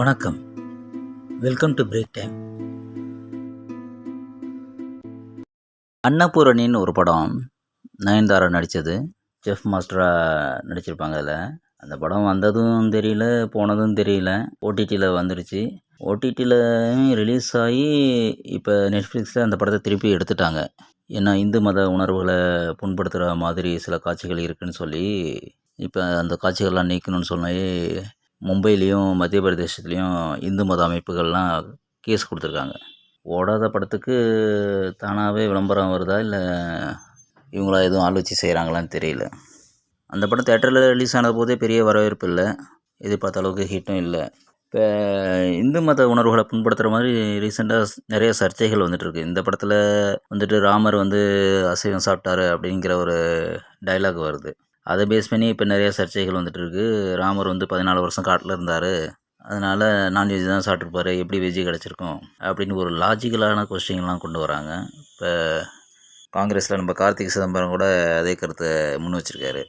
வணக்கம். Welcome to break time அன்னபூரணின்னு ஒரு படம் நயன்தாரா நடித்தது செஃப் மாஸ்டராக நடிச்சிருப்பாங்க அதில். அந்த படம் வந்ததும் தெரியல போனதும் தெரியல. ஓடிடியில் வந்துடுச்சு ஓடிடியில் ரிலீஸ் ஆகி இப்போ நெட்ஃப்ளிக்ஸில் அந்த படத்தை திருப்பி எடுத்துட்டாங்க. ஏன்னா இந்து மத உணர்வுகளை புண்படுத்துகிற மாதிரி சில காட்சிகள் இருக்குதுன்னு சொல்லி இப்போ அந்த காட்சிகள்லாம் நீக்கணும்னு சொல்லி மும்பையிலையும் மத்திய பிரதேசத்துலேயும் இந்து மத அமைப்புகள்லாம் கேஸ் கொடுத்துருக்காங்க. ஓடாத படத்துக்கு தானாகவே விளம்பரம் வருதா? இல்லை இவங்களா எதுவும் ஆலோசி செய்கிறாங்களான்னு தெரியல. அந்த படம் தேட்டரில் ரிலீஸ் ஆன போதே பெரிய வரவேற்பு இல்லை. எதிர்பார்த்த அளவுக்கு ஹிட்டும் இல்லை. இப்போ இந்து மத உணர்வுகளை புண்படுத்துகிற மாதிரி ரீசெண்டாக நிறைய சர்ச்சைகள் வந்துட்டுருக்கு. இந்த படத்தில் வந்துட்டு ராமர் வந்து அசைவம் சாப்பிட்டாரு அப்படிங்கிற ஒரு டைலாக் வருது. அதை பேஸ் பண்ணி இப்போ நிறைய சர்ச்சைகள் வந்துட்டு இருக்கு ராமர் வந்து பதினாலு வருஷம் காட்டில் இருந்தார். அதனால் நான்வெஜ் தான் சாப்பிட்ருப்பாரு எப்படி வெஜ்ஜு கிடச்சிருக்கும்? அப்படின்னு ஒரு லாஜிக்கலான கொஸ்டின்லாம் கொண்டு வராங்க. இப்போ காங்கிரஸில் நம்ம கார்த்திக் சிதம்பரம் கூட அதே கருத்தை முன் வச்சுருக்காரு.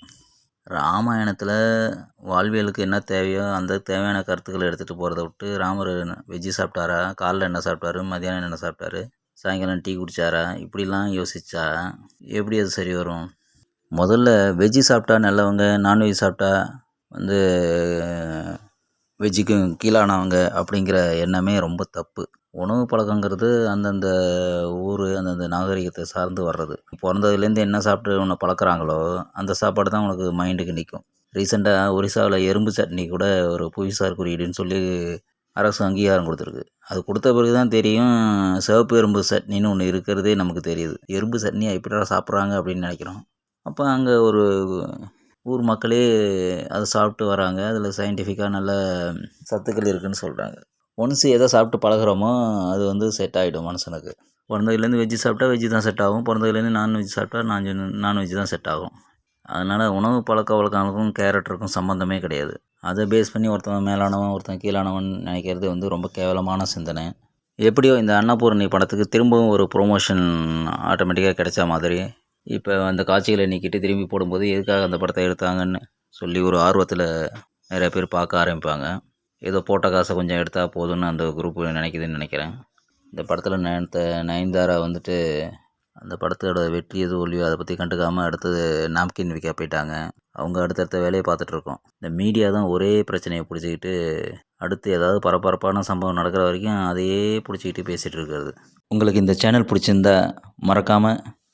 ராமாயணத்தில் வாழ்வியலுக்கு என்ன தேவையோ அந்த தேவையான கருத்துக்களை எடுத்துகிட்டு போகிறத விட்டு ராமர் வெஜ்ஜு சாப்பிட்டாரா? காலைல என்ன சாப்பிட்டாரு? மதியானம் என்ன சாப்பிட்டாரு? சாயங்காலம் டீ குடித்தாரா இப்படிலாம் யோசித்தா எப்படி அது சரி வரும்? முதல்ல வெஜ்ஜு சாப்பிட்டா நல்லவங்க நான்வெஜ் சாப்பிட்டா வந்து வெஜ்ஜுக்கும் கீழானவங்க அப்படிங்கிற எண்ணமே ரொம்ப தப்பு. உணவு பழக்கங்கிறது அந்தந்த ஊர் அந்தந்த நாகரிகத்தை சார்ந்து வர்றது. பிறந்ததுலேருந்து என்ன சாப்பிட்டு உன்னை பழக்கிறாங்களோ அந்த சாப்பாடு தான் உனக்கு மைண்டுக்கு நிற்கும் ரீசெண்டாக ஒரிசாவில் எறும்பு சட்னி கூட ஒரு புவிசார் குறியீடுன்னு சொல்லி அரசு அங்கீகாரம் கொடுத்துருக்கு. அது கொடுத்த பிறகு தான் தெரியும் சிவப்பு எறும்பு சட்னின்னு ஒன்று இருக்கிறதே நமக்கு தெரியுது. எறும்பு சட்னியை எப்படிடா சாப்பிட்றாங்க அப்படின்னு நினைக்கிறோம். அப்போ அங்கே ஒரு ஊர் மக்களே அதை சாப்பிட்டு வராங்க. அதில் சயின்டிஃபிக்காக நல்ல சத்துக்கள் இருக்குதுன்னு சொல்கிறாங்க ஒன்ஸ் எதை சாப்பிட்டு பழகுறோமோ அது வந்து செட் ஆகிடும் மனுஷனுக்கு. பிறந்ததுலேருந்து வெஜ்ஜு சாப்பிட்டா வெஜ்ஜு தான் செட் ஆகும். பிறந்ததுலேருந்து நான்வெஜ் சாப்பிட்டா நான் நான்வெஜ் தான் செட் ஆகும். அதனால் உணவு பழக்க வழக்கங்களுக்கும் கேரக்டருக்கும் சம்மந்தமே கிடையாது. அதை பேஸ் பண்ணி ஒருத்தன் மேலானவன் ஒருத்தன் கீழானவன் நினைக்கிறது வந்து ரொம்ப கேவலமான சிந்தனை. எப்படியோ இந்த அன்னபூரணி படத்துக்கு திரும்பவும் ஒரு ப்ரொமோஷன் ஆட்டோமேட்டிக்காக கிடைச்ச மாதிரி இப்போ அந்த காட்சிகளை நீக்கிட்டு திரும்பி போடும்போது எதுக்காக அந்த படத்தை எடுத்தாங்கன்னு சொல்லி ஒரு ஆர்வத்தில் நிறைய பேர் பார்க்க ஆரம்பிப்பாங்க. ஏதோ போட்ட காசை கொஞ்சம் எடுத்தால் போதும்னு அந்த குரூப் நினைக்குதுன்னு நினைக்கிறேன். இந்த படத்தில் நயன்த நயன்தாரா வந்துட்டு அந்த படத்தோட வெற்றி எது ஒல்லியோ அதை பற்றி கண்டுக்காமல் அடுத்தது நாப்கின் விற்க போயிட்டாங்க. அவங்க அடுத்தடுத்த வேலையை பார்த்துட்ருக்கோம் இந்த மீடியா தான் ஒரே பிரச்சனையை பிடிச்சிக்கிட்டு அடுத்து ஏதாவது பரபரப்பான சம்பவம் நடக்கிற வரைக்கும் அதையே பிடிச்சிக்கிட்டு பேசிகிட்டு இருக்கிறது. உங்களுக்கு இந்த சேனல் பிடிச்சிருந்தா மறக்காமல்